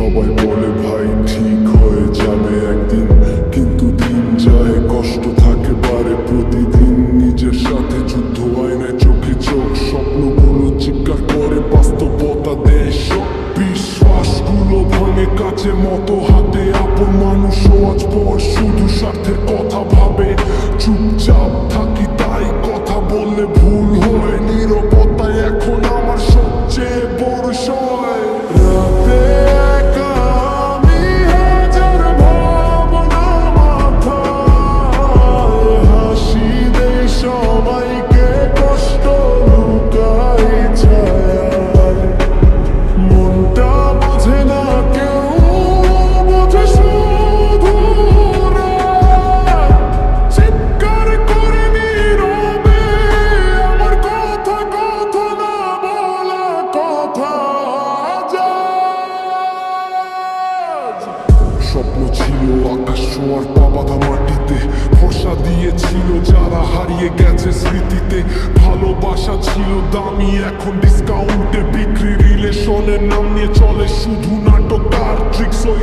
সবাই বলে, ভাই, ঠিক হয়ে যাবে একদিন। কিন্তু দিন যায়, কষ্ট থাকে বারে প্রতিদিন। নিজের সাথে যুদ্ধ হয় চোখে চোখ। স্বপ্নগুলো চিৎকার করে, বাস্তবতা দেয় সব বিশ্বাসগুলো ভাঙে, কাছে মতো হাতে। আপন মানুষও আজ পর শুধু স্বার্থের কথা ভাবে। চুপচাপ স্বপ্ন ছিল, আকাশ ছোঁয়ার পাবাধা মাটিতে। ভরসা দিয়েছিল যারা হারিয়ে গেছে স্মৃতিতে। ভালোবাসা ছিল দামি, এখন ডিসকাউন্টে বিক্রি। রিলেশনের নাম নিয়ে চলে শুধু নাটক আর ট্রিক্স ওই।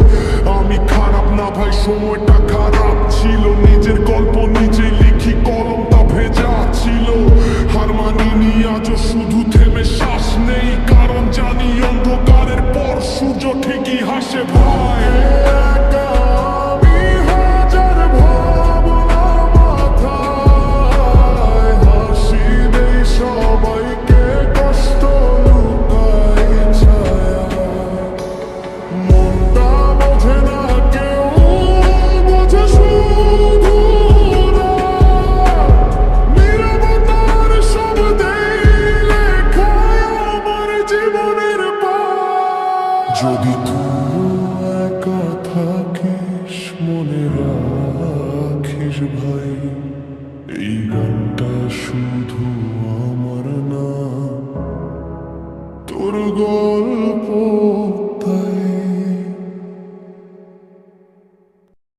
আমি খারাপ না ভাই, সময়টা খারাপ ছিল। নিজের গল্প নিজে লিখি, কলমটা ভেজা ছিল। হার মানিনি আজও শুধু থেমে শ্বাস নেই, কারণ জানি অন্ধকারের পর সূর্য ঠিকই হাসে ভাই। যদি একা থাকিস মনে রাখিস ভাই এই গানটা শুধু আমার না তোর গল্প